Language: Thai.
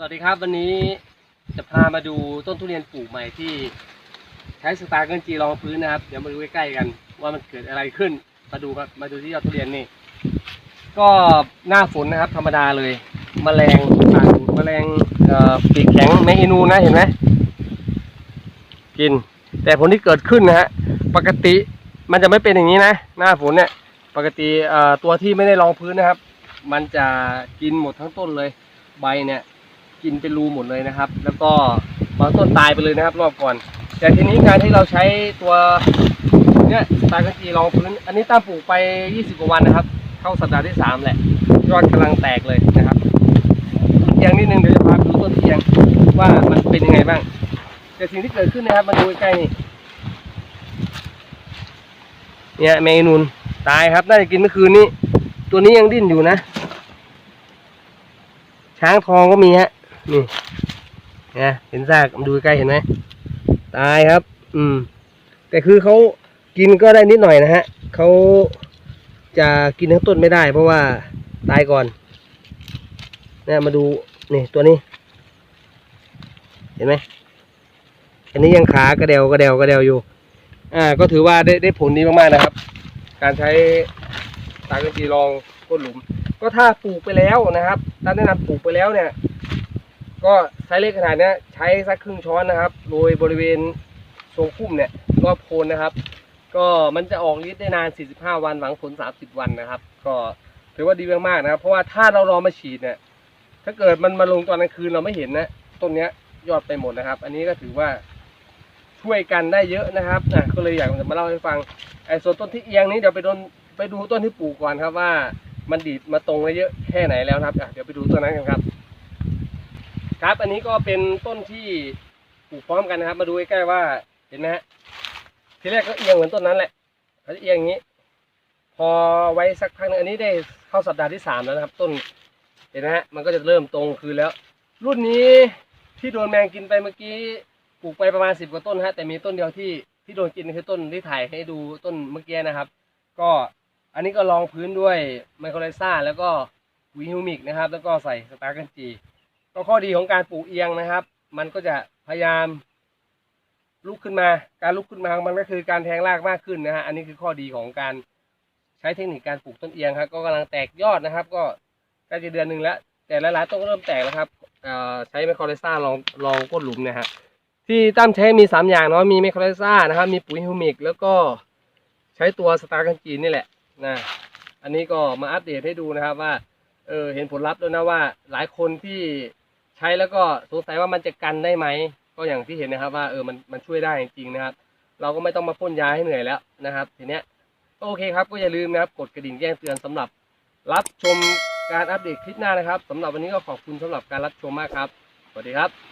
สวัสดีครับวันนี้จะพามาดูต้นทุเรียนปลูกใหม่ที่ใช้สตาร์เกิลจีรองพื้นนะครับ เดี๋ยวมาดูใกล้ๆกัน ว่ามันเกิดอะไรขึ้น มาดูครับมาดูที่ยอดทุเรียนนี่ ก็หน้าฝนนะครับ ธรรมดาเลยแมลงต่างแมลงปีกแข็งแมงอีนูนะเห็นไหมกิน แต่ผลที่เกิดขึ้นนะฮะปกติมันจะไม่เป็นอย่างนี้นะ หน้าฝนเนี่ยปกติตัวที่ไม่ได้รองพื้นนะครับ มันจะกินหมดทั้งต้นเลยใบเนี่ย กินเป็นรูหมดเลยนะครับ แล้วก็บางต้นตายไปเลยนะครับ รอบก่อน แต่ทีนี้การที่เราใช้ตัวเนี่ยตาร์กจีรองพื้น อันนี้ตั้งปลูกไป 20กว่าวันนะครับ เข้าสัปดาห์ที่ 3 แหละ ยอดกำลังแตกเลยนะครับเอียงนิดนึงเดี๋ยวจะพาไปดูต้นเอียงว่ามันเป็นยังไงบ้าง แต่สิ่งที่เกิดขึ้นนะครับมาดูใกล้ๆนี่เนี่ยแมนูนตายครับน่าจะกินเมื่อคืนนี้ ตัวนี้ยังดิ้นอยู่นะ ช้างทองก็มีฮะ นี่นะเห็นซากมดูใกล้เห็นไหมตายครับ อืม แต่คือเขากินก็ได้นิดหน่อยนะฮะเขาจะกินทั้งต้นไม่ได้ เพราะว่าตายก่อนเนี่ยมาดูนี่ตัวนี้ เห็นไหมอันนี้ยังขากระเดวกระเดวกระเดวอยู่ อ่า ก็ถือว่าได้ได้ผลดีมากๆนะครับ การใช้ตากระจีรองก้นหลุม ก็ถ้าปลูกไปแล้วนะครับถ้าแนะนำปลูกไปแล้วเนี่ย ก็ใช้เล็กขนาดนี้ใช้สักครึ่งช้อนนะครับโรยบริเวณทรงพุ่มเนี่ยรอบโคนนะครับ ก็มันจะออกฤทธิ์ได้นาน 45 วันหวังผล 30 วันนะครับ ก็ถือว่าดีมากๆนะครับ เพราะว่าถ้าเรารอมาฉีดเนี่ยถ้าเกิดมันมาลงตอนกลางคืนเราไม่เห็นนะต้นเนี้ยยอดไปหมดนะครับ อันนี้ก็ถือว่าช่วยกันได้เยอะนะครับอะก็เลยอยากจะมาเล่าให้ฟังไอ้ส่วนต้นที่เอียงนี้เดี๋ยวไปโดนไปดูต้นที่ปลูกก่อนครับว่ามันดีดมาตรงได้เยอะแค่ไหนแล้วนะครับอะเดี๋ยวไปดูต้นนั้นกันครับ ครับ อันนี้ก็เป็นต้นที่ปลูกพร้อมกันนะครับ มาดูใกล้ๆว่าเห็นไหมฮะทีแรกก็เอียงเหมือนต้นนั้นแหละเขาจะเอียงอย่างนี้ พอไว้สักพักหนึงอันนี้ได้เข้าสัปดาห์ที่สามแล้วนะครับ ต้นเห็นไหมฮะมันก็จะเริ่มตรงคืนแล้ว รุ่นนี้ที่โดนแมงกินไปเมื่อกี้ปลูกไปประมาณสิบกว่าต้นฮะแต่มีต้นเดียวที่ที่โดนกินคือต้นที่ถ่ายให้ดูต้นเมื่อกี้นะครับ ก็อันนี้ก็ลองพื้นด้วยไมโครไลซ่าแล้วก็วีฮิวมิกนะครับ แล้วก็ใส่สตาร์กันจี ก็ข้อดีของการปลูกเอียงนะครับ มันก็จะพยายามลุกขึ้นมา การลุกขึ้นมาของมันก็คือการแทงรากมากขึ้นนะฮะ อันนี้คือข้อดีของการใช้เทคนิคการปลูกต้นเอียงครับ ก็กำลังแตกยอดนะครับ ก็ใกล้จะเดือนหนึ่งแล้ว แต่หลายๆต้นก็เริ่มแตกแล้วครับใช้ไมโครไลซ่าลองลองก้นหลุมนี่ยฮะ ที่ตั้มใช้มีสามอย่างเนาะ มีไมโครไลซ่านะครับ มีปุ๋ยฮิวมิก แล้วก็ใช้ตัวสตาร์กันจีนนี่แหละนะ อันนี้ก็มาอัปเดตให้ดูนะครับว่า เออเห็นผลลัพธ์ด้วยนะว่าหลายคนที่ ใช้แล้วก็สงสัยว่ามันจะกันได้ไหม ก็อย่างที่เห็นนะครับ ว่าเออมันมันช่วยได้จริงๆนะครับ เราก็ไม่ต้องมาพ่นยาให้เหนื่อยแล้วนะครับ ทีเนี้ยก็โอเคครับ ก็อย่าลืมนะครับกดกระดิ่งแจ้งเตือนสำหรับ รับชมการอัปเดตคลิปหน้านะครับสำหรับวันนี้ก็ขอบคุณสำหรับการรับชมมากครับสวัสดีครับ